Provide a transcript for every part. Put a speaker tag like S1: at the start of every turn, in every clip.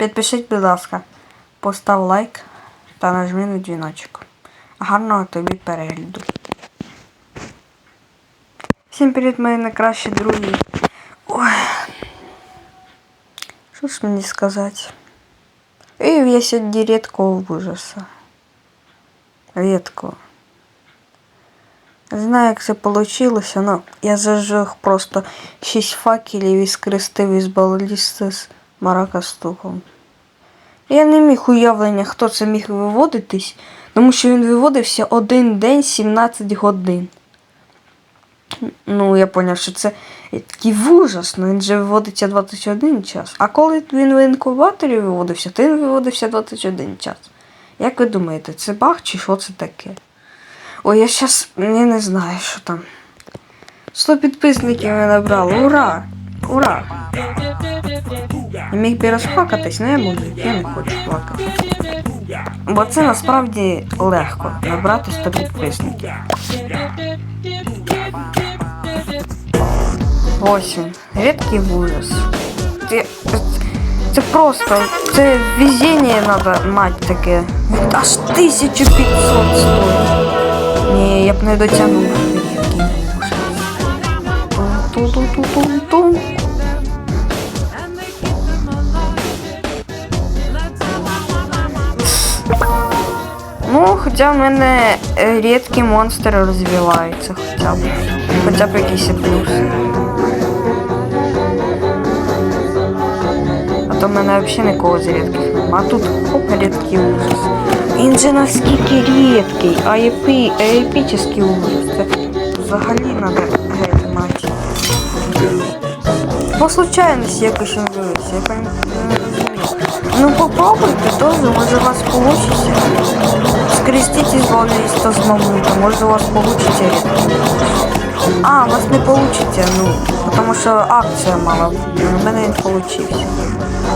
S1: Підпишіть, будь ласка, постав лайк та нажми на дзвіночок. Гарного тобі перегляду. Всім привіт, мої найкращі друзі. Ой. Що ж мені сказати? І я сьогодні рідкого ужаса. Рідко. Не знаю, як це вийшло, але я зажег просто 6 факелів і скрестив із балісти з маракастухом. Я не міг уявлення, хто це міг виводитись, тому що він виводився один день 17 годин. Ну, я зрозумів, що це такий ужас, ну він же виводиться 21 час. А коли він в інкубаторі виводився, то він виводився 21 час. Як ви думаєте, це баг чи що це таке? Ой, я щас я не знаю, що там. 100 підписників я набрали. Ура! Ура! Я міг би розплакатись, але я буду. Я не хочу плакати. Бо це насправді легко набрати 100 підписників. Ось він. Рідкий ужас. Це, це просто, це везіння треба мати таке. Аж 1500 стоїть. Ні, я б не дотягнув. Ту-ту-ту-ту-ту. Хоча в мене е, рідкі монстри розвиваються хоча б. Хоча б якийсь плюс. А то в мене взагалі нікого з рідких нема. А тут хоп, рідкий ужас. Він же наскільки рідкий, а епі, епічний ужас. Це взагалі треба геть мати. По случайності якось він вивився, я прям. Ну попробуйте теж, може у вас получится. Скрестите баллиста с мамутом, может у вас получится. А, у вас не получите, ну, потому що акція мала, у мене він получився.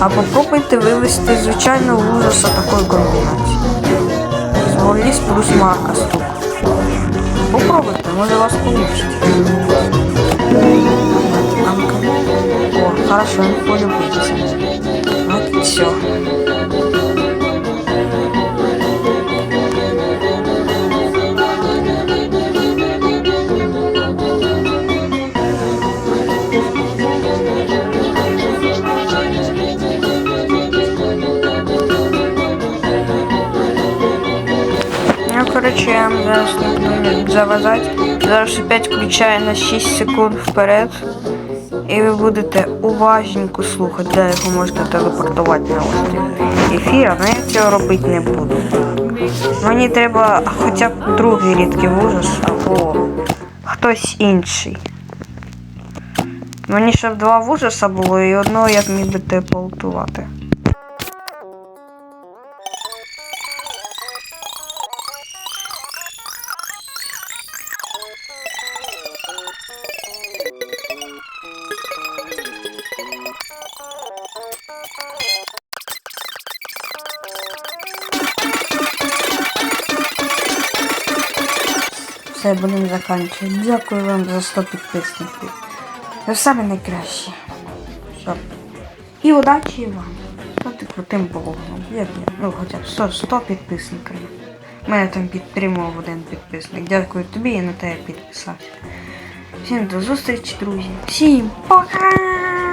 S1: А попробуйте вивести звичайно ужаса такої комбінації. Зволіс плюс марка стук. Попробуйте, може у вас получится. Мамка. О, хорошо, він полюбиться. Вот все. Ну, короче, зараз заважати. Зараз опять включаю на 6 секунд вперед. І ви будете уважненько слухати, де його можна телепортувати на острів. Ефір, але я цього робити не буду. Мені треба хоча б другий рідкий ужас або хтось інший. Мені щоб два ужаса було і одного я б міг би телепортувати. Все, будемо закінчувати. Дякую вам за 100 підписників. Ви самі найкращі. Все. І удачі вам. Стати крутим блогом. Як я? Ну, хоча б 100, 100 підписників. Мене там підтримував один підписник. Дякую тобі, я на тебе підписався. Всім до зустрічі, друзі. Всім пока!